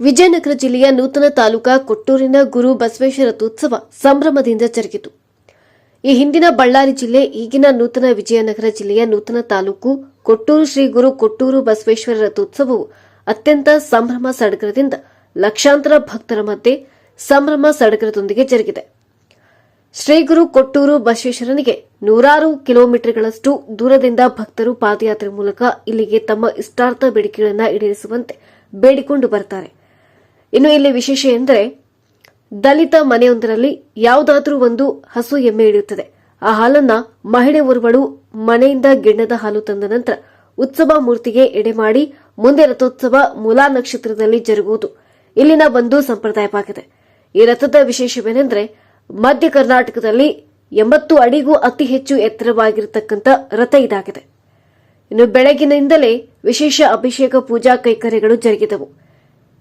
ವಿಜಯನಗರ ಜಿಲ್ಲೆಯ ನೂತನ ತಾಲೂಕಾ ಕೊಟ್ಟೂರಿನ ಗುರು ಬಸವೇಶ್ವರ ರಥೋತ್ಸವ ಸಂಭ್ರಮದಿಂದ ಜರುಗಿತು. ಈ ಹಿಂದಿನ ಬಳ್ಳಾರಿ ಜಿಲ್ಲೆ, ಈಗಿನ ನೂತನ ವಿಜಯನಗರ ಜಿಲ್ಲೆಯ ನೂತನ ತಾಲೂಕು ಕೊಟ್ಟೂರು ಶ್ರೀ ಗುರು ಕೊಟ್ಟೂರು ಬಸವೇಶ್ವರ ರಥೋತ್ಸವವು ಅತ್ಯಂತ ಸಂಭ್ರಮ ಸಡಗರದಿಂದ ಲಕ್ಷಾಂತರ ಭಕ್ತರ ಮಧ್ಯೆ ಸಂಭ್ರಮ ಸಡಗರದೊಂದಿಗೆ ಜರುಗಿದೆ. ಶ್ರೀ ಗುರು ಕೊಟ್ಟೂರು ಬಸವೇಶ್ವರನಿಗೆ ನೂರಾರು ಕಿಲೋಮೀಟರ್ಗಳಷ್ಟು ದೂರದಿಂದ ಭಕ್ತರು ಪಾದಯಾತ್ರೆ ಮೂಲಕ ಇಲ್ಲಿಗೆ ತಮ್ಮ ಇಷ್ಟಾರ್ಥ ಬೇಡಿಕೆಗಳನ್ನು ಈಡೇರಿಸುವಂತೆ ಬೇಡಿಕೊಂಡು ಬರ್ತಾರೆ. ಇನ್ನು ಇಲ್ಲಿ ವಿಶೇಷ ಎಂದರೆ ದಲಿತ ಮನೆಯೊಂದರಲ್ಲಿ ಯಾವುದಾದ್ರೂ ಒಂದು ಹಸು ಎಮ್ಮೆ ಇಡುತ್ತದೆ ಆ ಹಾಲನ್ನ ಮಹಿಳೆ ಓರ್ವಳು ಮನೆಯಿಂದ ಗಿಣ್ಣದ ಹಾಲು ತಂದ ನಂತರ ಉತ್ಸವ ಮೂರ್ತಿಗೆ ಎಡೆ ಮಾಡಿ ಮುಂದೆ ರಥೋತ್ಸವ ಮೂಲಾ ನಕ್ಷತ್ರದಲ್ಲಿ ಜರುಗುವುದು. ಇಲ್ಲಿನ ಒಂದು ಸಂಪ್ರದಾಯವಾಗಿದೆ. ಈ ರಥದ ವಿಶೇಷವೇನೆಂದರೆ ಮಧ್ಯ ಕರ್ನಾಟಕದಲ್ಲಿ ಎಂಬತ್ತು ಅಡಿಗೂ ಅತಿ ಹೆಚ್ಚು ಎತ್ತರವಾಗಿರತಕ್ಕಂಥ ರಥ ಇದಾಗಿದೆ. ಇನ್ನು ಬೆಳಗಿನಿಂದಲೇ ವಿಶೇಷ ಅಭಿಷೇಕ ಪೂಜಾ ಕೈಕರ್ಯಗಳು ಜರುಗಿದವು.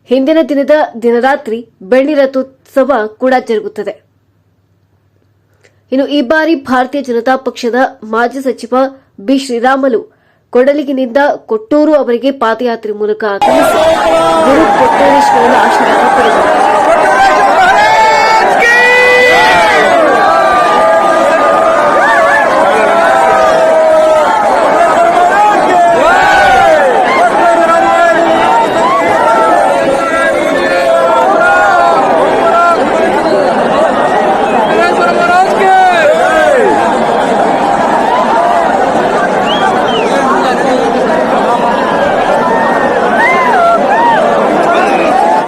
ಹಿಂದಿನ ದಿನದ ದಿನರಾತ್ರಿ ಬೆಳ್ಳಿ ರಥೋತ್ಸವ ಕೂಡ ಜರುಗುತ್ತದೆ. ಇನ್ನು ಈ ಬಾರಿ ಭಾರತೀಯ ಜನತಾ ಪಕ್ಷದ ಮಾಜಿ ಸಚಿವ ಬಿ ಶ್ರೀರಾಮಲು ಕೊಡಲಿಗಿನಿಂದ ಕೊಟ್ಟೂರು ಅವರಿಗೆ ಪಾದಯಾತ್ರೆ ಮೂಲಕ ಆಗಮಿಸಿ ಗುರು ಕೊಟ್ಟೇಶ್ವರನ ಆಶೀರ್ವಾದ